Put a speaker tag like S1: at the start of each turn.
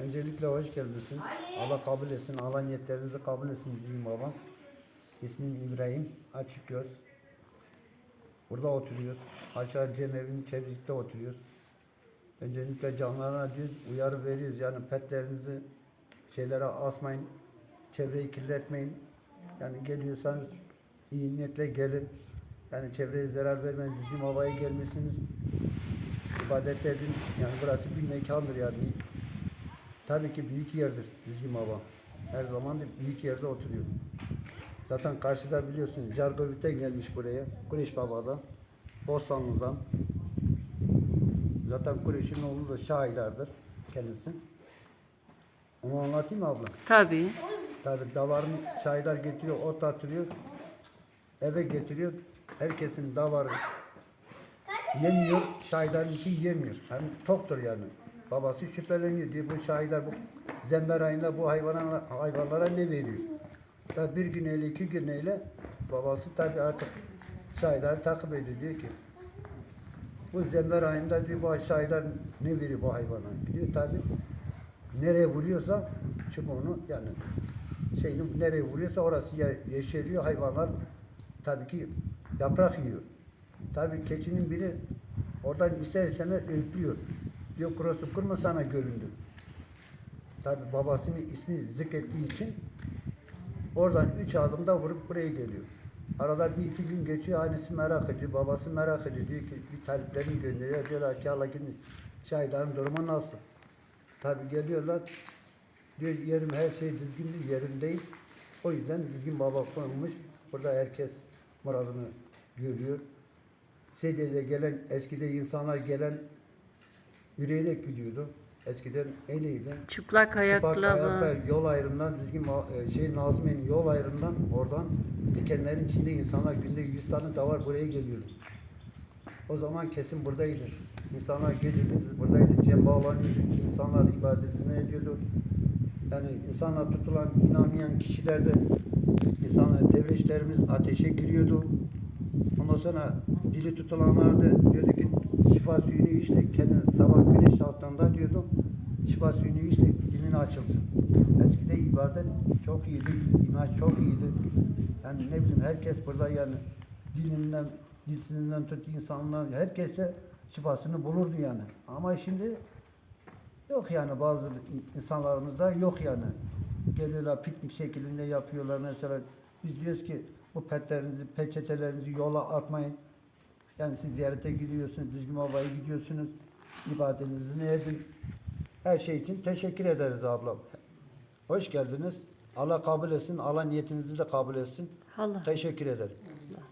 S1: Öncelikle hoş geldiniz. Allah kabul etsin. Allah niyetlerinizi kabul etsin diyeyim babam. İsmim İbrahim. Açık göz. Burada oturuyoruz. Aşağı Cemevin çevresinde oturuyoruz. Öncelikle canlarına diyoruz, uyarı veriyoruz. Yani petlerinizi şeylere asmayın. Çevreyi kirletmeyin. Yani geliyorsanız iyi niyetle gelin. Yani çevreye zarar vermeyin. Düzgün havaya gelmişsiniz. İbadet edin. Yani burası bir mekandır yani. Tabii ki büyük yerdir Düzgün Baba. Her zaman da büyük yerde oturuyor. Zaten karşıda biliyorsun Cargovit'ten gelmiş buraya. Kureş Baba'dan. Bostanlı'dan. Zaten Kureş'in oğlu da şairlerdir kendisi. Onu anlatayım mı abla?
S2: Tabii.
S1: Tabii davarını şairler getiriyor, ot atıyor. Eve getiriyor. Herkesin davarı yemiyor, şahidarın iki yemiyor. Hani toktur yani. Babası şüpheleniyor diyor. Bu şahidar bu zember ayında bu hayvana, hayvanlara ne veriyor? Tabi bir güneyle iki güneyle babası tabi artık şahidarı takip ediyor. Diyor ki bu zember ayında diyor bu şahidar ne veriyor bu hayvana? Diyor tabi nereye vuruyorsa çubuğunu yani şeyini nereye vuruyorsa orası ye- yeşeriyor hayvanlar tabii ki yaprak yiyor. Tabii keçinin biri oradan ister istemez ürküyor. Diyor kurosu kurma sana göründü. Tabii babasının ismi zikrettiği için oradan üç adımda vurup buraya geliyor. Arada bir iki gün geçiyor, annesi merak ediyor, babası merak ediyor. Diyor ki bir taliplerini gönderiyor. Diyorlar ki Allah gidin şahidarın durumu nasıl? Tabii geliyorlar. Diyor yerim her şey düzgün yerim değil. O yüzden düzgün baba konulmuş. Burada herkes muradını görüyor. Sedye'de gelen, eskide insanlar gelen yürüyerek gidiyordu. Eskiden öyleydi.
S2: Çıplak ayakla
S1: ayakla
S2: bas.
S1: yol ayrımından düzgün ma- e, şey Nazmiye'nin yol ayrımından oradan dikenlerin içinde insanlar günde 100 tane davar buraya geliyordu. O zaman kesin buradaydı. İnsanlar geliyordu, biz buradaydık. Cem bağlanıyorduk, insanlar ibadetini ediyordu. Yani insanlar tutulan, inanmayan kişiler de insanlar, devleşlerimiz ateşe giriyordu. Ondan sonra dili tutulanlar da diyordu ki şifa suyunu içti. Kendin sabah güneş altında diyordu. Şifa suyunu içti, dilin açılsın. Eskide ibadet çok iyiydi, inanç çok iyiydi. Yani ne bileyim herkes burada yani dilinden, dilsizinden tut insanlar, herkes de şifasını bulurdu yani. Ama şimdi yok yani bazı insanlarımızda yok yani. Geliyorlar piknik şeklinde yapıyorlar mesela. Biz diyoruz ki bu petlerinizi, peçetelerinizi yola atmayın. Yani siz ziyarete gidiyorsunuz, düzgün havaya gidiyorsunuz. ibadetinizi ne edin. Her şey için teşekkür ederiz ablam. Hoş geldiniz. Allah kabul etsin. Allah niyetinizi de kabul etsin.
S2: Allah.
S1: Teşekkür ederim.